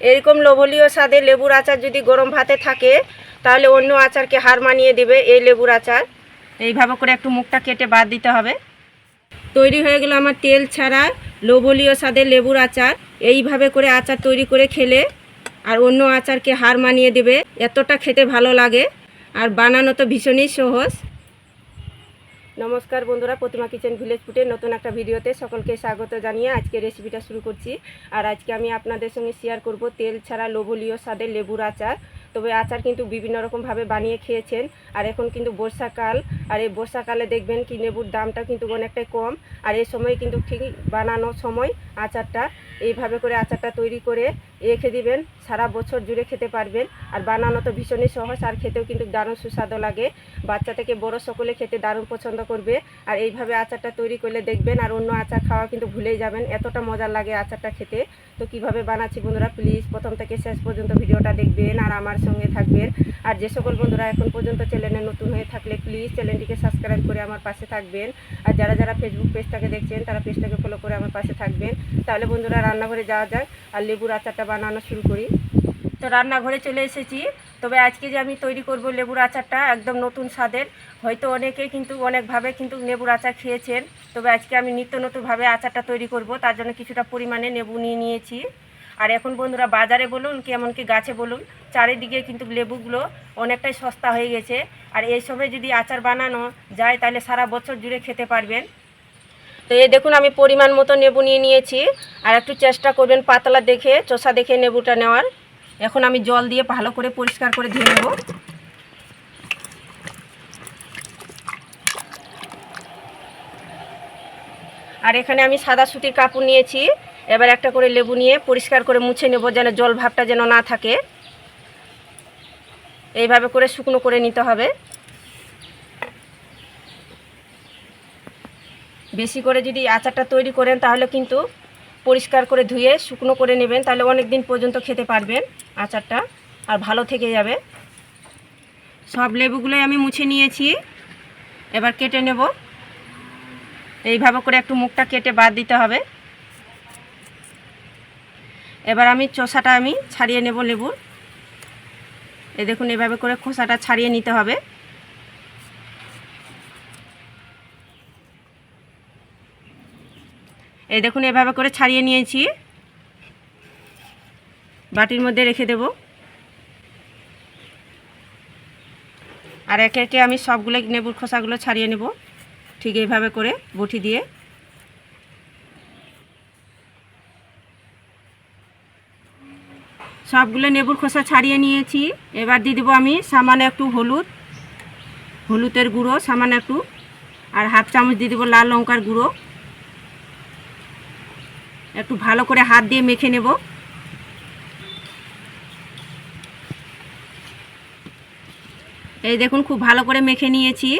এরকম লোভলীয় স্বাদে লেবুর আচার যদি গরম ভাতে থাকে, তাহলে অন্য আচারকে হার মানিয়ে দেবে এই লেবুর আচার। এইভাবে করে একটু মুখটা কেটে বাদ দিতে হবে। তৈরি হয়ে গেল আমার তেল ছাড়া লোভলীয় স্বাদের লেবুর আচার। এইভাবে করে আচার তৈরি করে খেলে আর অন্য আচারকে হার মানিয়ে দেবে। এতটা খেতে ভালো লাগে। আর বানানো তো ভীষণই সহজ। নমস্কার বন্ধুরা, প্রতিমা কিচেন ভিলেজ ফুটের নতুন একটা ভিডিওতে সকলকে স্বাগত জানিয়ে আজকে রেসিপিটা শুরু করছি। আর আজকে আমি আপনাদের সঙ্গে শেয়ার করব তেল ছাড়া লোভলীয় স্বাদের লেবুর আচার। তবে আচার কিন্তু বিভিন্ন রকমভাবে বানিয়ে খেয়েছেন। আর এখন কিন্তু বর্ষাকাল, আর এই বর্ষাকালে দেখবেন কি লেবুর দামটা কিন্তু অনেকটাই কম। আর এই সময় কিন্তু ঠিক বানানোর সময় আচারটা, এইভাবে করে আচারটা তৈরি করে রেখে দিবেন, সারা বছর জুড়ে খেতে পারবেন। আর বানানো তো ভীষণই সহজ, আর খেতেও কিন্তু দারুণ সুস্বাদু লাগে। বাচ্চা থেকে বড় সকলে খেতে দারুণ পছন্দ করবে। আর এইভাবে আচারটা তৈরি করলে দেখবেন, আর অন্য আচার খাওয়া কিন্তু ভুলেই যাবেন, এতটা মজা লাগে আচারটা খেতে। তো কীভাবে বানাচ্ছি বন্ধুরা, প্লিজ প্রথম থেকে শেষ পর্যন্ত ভিডিওটা দেখবেন, আর আমার সঙ্গে থাকবেন। আর যে সকল বন্ধুরা এখন পর্যন্ত চ্যানেলে নতুন হয়ে থাকলে প্লিজ চ্যানেলটিকে সাবস্ক্রাইব করে আমার পাশে থাকবেন। আর যারা যারা ফেসবুক পেজটাকে দেখছেন, তারা পেজটাকে ফলো করে আমার পাশে থাকবেন। তাহলে বন্ধুরা, রান্নাঘরে যাওয়া যাক, আর লেবুর আচারটা বানানো শুরু করি। তো রান্নাঘরে চলে এসেছি। তবে আজকে যে আমি তৈরি করব লেবুর আচারটা একদম নতুন স্বাদের, হয়তো অনেকে কিন্তু অনেকভাবে কিন্তু লেবুর আচার খেয়েছেন। তবে আজকে আমি নিত্য নতুনভাবে আচারটা তৈরি করব, তার জন্য কিছুটা পরিমাণে লেবু নিয়ে নিয়েছি। আর এখন বন্ধুরা বাজারে বলুন কি এমনকি গাছে বলুন, চারিদিকে কিন্তু লেবুগুলো অনেকটাই সস্তা হয়ে গেছে। আর এই সময় যদি আচার বানানো যায়, তাহলে সারা বছর জুড়ে খেতে পারবেন। তো এই দেখুন, আমি পরিমাণ মতো নেবু নিয়ে নিয়েছি। আর একটু চেষ্টা করবেন পাতলা দেখে, চষা দেখে নেবুটা নেওয়ার। এখন আমি জল দিয়ে ভালো করে পরিষ্কার করে ধুয়ে নেব। আর এখানে আমি সাদা সুতির কাপড় নিয়েছি। এবার একটা করে লেবু নিয়ে পরিষ্কার করে মুছে নেব, যেন জল ভাবটা যেন না থাকে। এইভাবে করে শুকনো করে নিতে হবে। বেশি করে যদি আচারটা তৈরি করেন, তাহলে কিন্তু পরিষ্কার করে ধুয়ে শুকনো করে নেবেন। তাহলে অনেক দিন পর্যন্ত খেতে পারবেন আচারটা, আর ভালো থেকে যাবে। সব লেবুগুলোই আমি মুছে নিয়েছি। এবার কেটে নেব। এইভাবে করে একটু মুখটা কেটে বাদ দিতে হবে। এবার আমি চোষাটা আমি ছাড়িয়ে নেব লেবুর। এই দেখুন, এভাবে করে খোসাটা ছাড়িয়ে নিতে হবে। এই দেখুন, এভাবে করে ছাড়িয়ে নিয়েছি। বাটির মধ্যে রেখে দেব। আর একে একে আমি সবগুলো নেবুর খোসাগুলো ছাড়িয়ে নেব। ঠিক এইভাবে করে বটি দিয়ে। সবগুলো নেবুর খোসা ছাড়িয়ে নিয়েছি। এবার দিয়ে দেবো আমি সামান্য একটু হলুদ। হলুদের গুঁড়ো সামান্য একটু। আর হাফ চামচ দিয়ে দেবো লাল লঙ্কার গুঁড়ো। একটু ভালো করে হাত দিয়ে মেখে নেব। এই দেখুন, খুব ভালো করে মেখে নিয়েছি।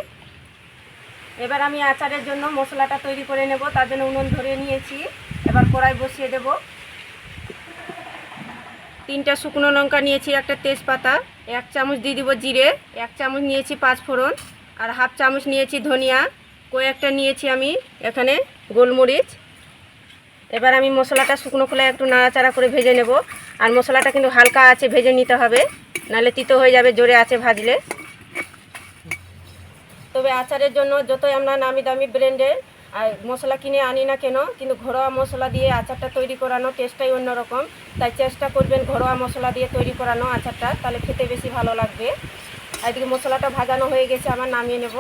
এবার আমি আচারের জন্য মশলাটা তৈরি করে নেব, তার জন্য উনুন ধরে নিয়েছি। এবার কড়াই বসিয়ে দেব। তিনটা শুকনো লঙ্কা নিয়েছি, একটা তেজপাতা, এক চামচ দিয়ে দিব জিরে, এক চামচ নিয়েছি পাঁচ ফোড়ন, আর হাফ চামচ নিয়েছি ধনিয়া, কয়েকটা নিয়েছি আমি এখানে গোলমরিচ। এবার আমি মশলাটা শুকনো খোলায় একটু নাড়াচাড়া করে ভেজে নেব। আর মশলাটা কিন্তু হালকা আছে, ভেজে নিতে হবে। নাহলে তিতো হয়ে যাবে, জোরে আছে ভাজলে। তবে আচারের জন্য যতই আমরা নামি দামি ব্র্যান্ডের আর মশলা কিনে আনি না কেন, কিন্তু ঘরোয়া মশলা দিয়ে আচারটা তৈরি করানো টেস্টটাই অন্যরকম। তাই চেষ্টা করবেন ঘরোয়া মশলা দিয়ে তৈরি করানো আচারটা, তাহলে খেতে বেশি ভালো লাগবে। আর এদিকে মশলাটা ভাজানো হয়ে গেছে আমার নামিয়ে নেব।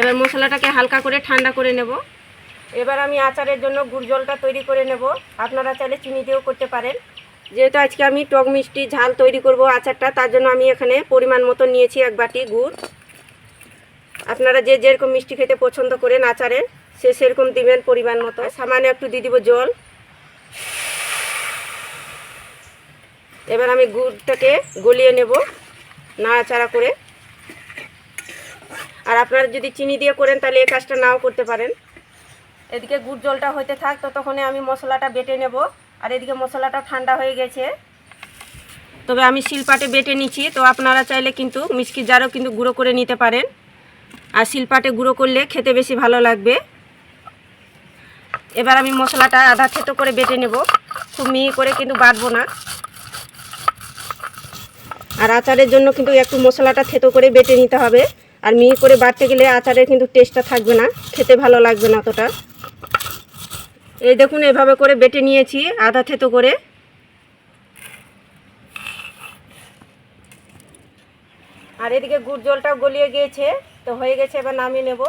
এবার মশলাটাকে হালকা করে ঠান্ডা করে নেব। এবার আমি আচারের জন্য গুড় জলটা তৈরি করে নেব। আপনারা চাইলে চিনি দিয়েও করতে পারেন। যেহেতু আজকে আমি টক মিষ্টি ঝাল তৈরি করব আচারটা, তার জন্য আমি এখানে পরিমাণ মতো নিয়েছি এক বাটি গুড়। আপনারা যে যেরকম মিষ্টি খেতে পছন্দ করেন আচারে, সে সেরকম দিবেন পরিমাণ মতো। সামান্য একটু দিয়ে দিব জল। এবার আমি গুড়টাকে গলিয়ে নেব নাড়াচাড়া করে। আর আপনারা যদি চিনি দিয়ে করেন, তাহলে এই কাজটা নাও করতে পারেন। এদিকে গুড় জলটা হইতে থাক, ততক্ষণে আমি মশলাটা বেটে নেব। আর এদিকে মশলাটা ঠান্ডা হয়ে গেছে। তবে আমি শিলপাটে বেটে নিচ্ছি, তো আপনারা চাইলে কিন্তু মিষ্টি জারও কিন্তু গুঁড়ো করে নিতে পারেন। আর শিলপাটে গুঁড়ো করলে খেতে বেশি ভালো লাগবে। এবার আমি মশলাটা আধা থেতো করে বেটে নেব। খুব মিহি করে কিন্তু বাটবো না। আর আচারের জন্য কিন্তু একটু মশলাটা থেতো করে বেটে নিতে হবে। আর মিহি করে বাড়তে গেলে আচারের কিন্তু টেস্টটা থাকবে না, খেতে ভালো লাগবে না অতটা। এই দেখুন, এভাবে করে বেটে নিয়েছি আধা থেতো করে। আর এদিকে গুড় জলটাও গলিয়ে গিয়েছে, তো হয়ে গেছে, এবার নামিয়ে নেব।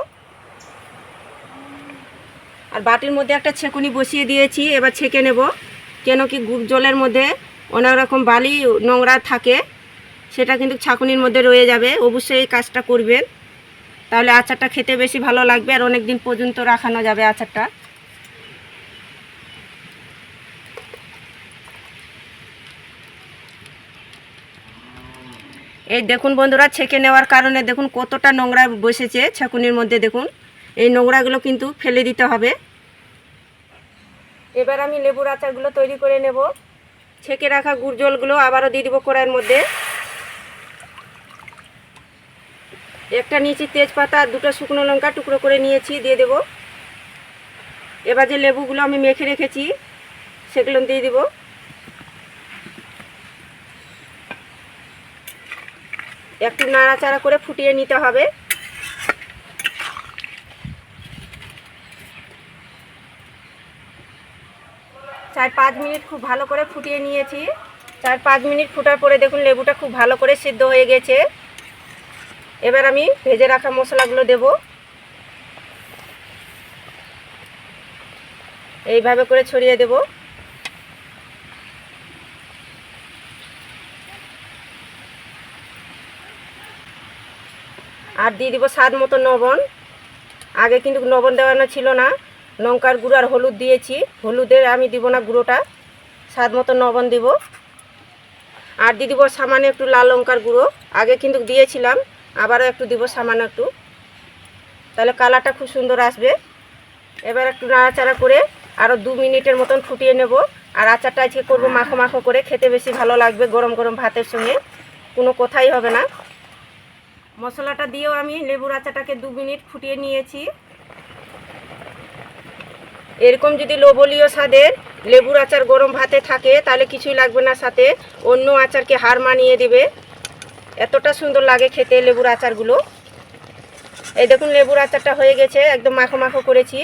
আর বাটির মধ্যে একটা ছেঁকুনি বসিয়ে দিয়েছি, এবার ছেঁকে নেব। কেন কি গুড় জলের মধ্যে অনেক রকম বালি, নোংরা থাকে। সেটা কিন্তু ছাঁকুনির মধ্যে রয়ে যাবে। অবশ্যই এই কাজটা করবেন। তাহলে আচারটা খেতে বেশি ভালো লাগবে আর অনেক দিন পর্যন্ত রাখানো যাবে আচারটা। এই দেখুন বন্ধুরা, ছেঁকে নেওয়ার কারণে দেখুন কতটা নোংরা বসেছে ছাকুনির মধ্যে, দেখুন। এই নোংরাগুলো কিন্তু ফেলে দিতে হবে। এবার আমি লেবুর আচারগুলো তৈরি করে নেব। ছেঁকে রাখা গুড় জলগুলো আবারও দিয়ে দেবো কড়াইয়ের মধ্যে। একটা নিয়েছি তেজপাতা আর দুটো শুকনো লঙ্কা টুকরো করে নিয়েছি, দিয়ে দেব। এবার যে লেবুগুলো আমি মেখে রেখেছি, সেগুলো দিয়ে দেবো। একটু নাড়াচাড়া করে ফুটিয়ে নিতে হবে। চার পাঁচ মিনিট খুব ভালো করে ফুটিয়ে নিয়েছি। চার পাঁচ মিনিট ফুটার পরে দেখুন লেবুটা খুব ভালো করে সিদ্ধ হয়ে গেছে। এবার আমি ভেজে রাখা মশলাগুলো দেব। এইভাবে করে ছড়িয়ে দেবো। আর দিয়ে দিব স্বাদ মতো লবণ। আগে কিন্তু লবণ দেওয়ানো ছিল না। লঙ্কার গুঁড়ো আর হলুদ দিয়েছি। হলুদের আমি দিব না গুঁড়োটা। স্বাদ মতো লবণ দিব। আর দিয়ে দিব সামান্য একটু লাল লঙ্কার গুঁড়ো। আগে কিন্তু দিয়েছিলাম। আবারও একটু দিব সামান্য একটু। তাহলে কালারটা খুব সুন্দর আসবে। এবার একটু নাড়াচাড়া করে আরও দু মিনিটের মতন ফুটিয়ে নেব। আর আচারটা আজকে করব মাখো মাখো করে, খেতে বেশি ভালো লাগবে গরম গরম ভাতের সঙ্গে। কোনো কথাই হবে না। মশলাটা দিয়েও আমি লেবুর আচাটাকে দু মিনিট ফুটিয়ে নিয়েছি। এরকম যদি লোবলীয় স্বাদের লেবুর আচার গরম ভাতে থাকে, তাহলে কিছুই লাগবে না সাথে। অন্য আচারকে হার মানিয়ে দিবে। এতটা সুন্দর লাগে খেতে লেবুর আচারগুলো। এই দেখুন, লেবুর আচারটা হয়ে গেছে, একদম মাখো মাখো করেছি।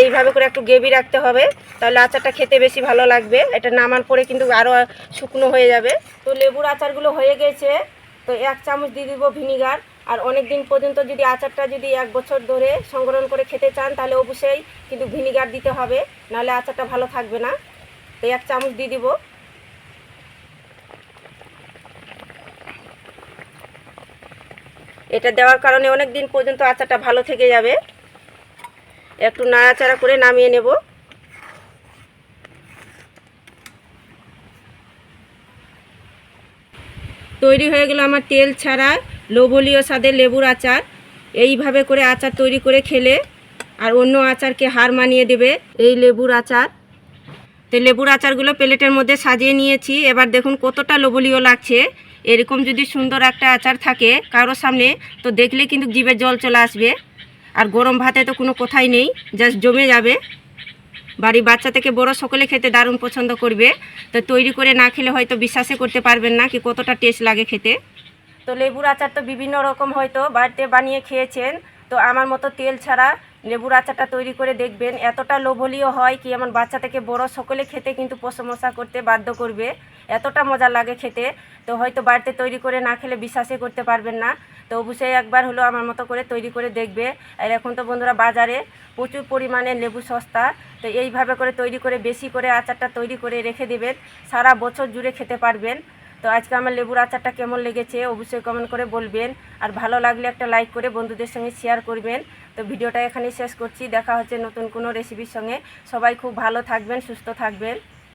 এইভাবে করে একটু গ্রেভি রাখতে হবে, তাহলে আচারটা খেতে বেশি ভালো লাগবে। এটা নামার পরে কিন্তু আরও শুকনো হয়ে যাবে। তো লেবুর আচারগুলো হয়ে গেছে, তো এক চামচ দিয়ে দিব ভিনিগার। আর অনেক দিন পর্যন্ত যদি আচারটা যদি এক বছর ধরে সংগ্রহণ করে খেতে চান, তাহলে অবশ্যই কিন্তু ভিনিগার দিতে হবে, নাহলে আচারটা ভালো থাকবে না। তো এক চামচ দিয়ে দিব। এটা দেওয়ার কারণে অনেক দিন পর্যন্ত আচারটা ভালো থেকে যাবে। একটু নাড়াচাড়া করে নামিয়ে নেব। তৈরি হয়ে গেল আমার তেল ছাড়া লোভলীয় স্বাদের লেবুর আচার। এইভাবে করে আচার তৈরি করে খেলে আর অন্য আচারকে হার মানিয়ে দেবে এই লেবুর আচার। তো লেবুর আচারগুলো প্লেটের মধ্যে সাজিয়ে নিয়েছি। এবার দেখুন কতটা লোভলীয় লাগছে। এরকম যদি সুন্দর একটা আচার থাকে কারোর সামনে, তো দেখলে কিন্তু জিভে জল চলে আসবে। আর গরম ভাতে তো কোনো কথাই নেই, জাস্ট জমে যাবে। বাড়ির বাচ্চা থেকে বড় সকলে খেতে দারুণ পছন্দ করবে। তো তৈরি করে না খেলে হয়তো বিশ্বাসই করতে পারবেন না কি কতটা টেস্ট লাগে খেতে। তো লেবুর আচার তো বিভিন্ন রকম হয়তো বাড়িতে বানিয়ে খেয়েছেন। তো আমার মতো তেল ছাড়া লেবুর আচারটা তৈরি করে দেখবেন, এতটা লোভলীয় হয় কি আমার বাচ্চা থেকে বড় সকলে খেতে কিন্তু প্রশংসা করতে বাধ্য করবে। এতটা মজা লাগে খেতে। তো হয়তো বাড়িতে তৈরি করে না খেলে বিশ্বাসই করতে পারবেন না। তো অবশ্যই একবার হলো আমার মতো করে তৈরি করে দেখবে। আর এখন তো বন্ধুরা বাজারে প্রচুর পরিমাণে লেবু সস্তা। তো এইভাবে করে তৈরি করে, বেশি করে আচারটা তৈরি করে রেখে দেবেন। সারা বছর জুড়ে খেতে পারবেন। তো আজকে আমার লেবুর আচারটা কেমন লেগেছে অবশ্যই কমেন্ট করে বলবেন। আর ভালো লাগলে একটা লাইক করে বন্ধুদের সঙ্গে শেয়ার করবেন। তো ভিডিওটা এখানেই শেষ করছি। দেখা হচ্ছে নতুন কোনো রেসিপির সঙ্গে। সবাই খুব ভালো থাকবেন, সুস্থ থাকবেন।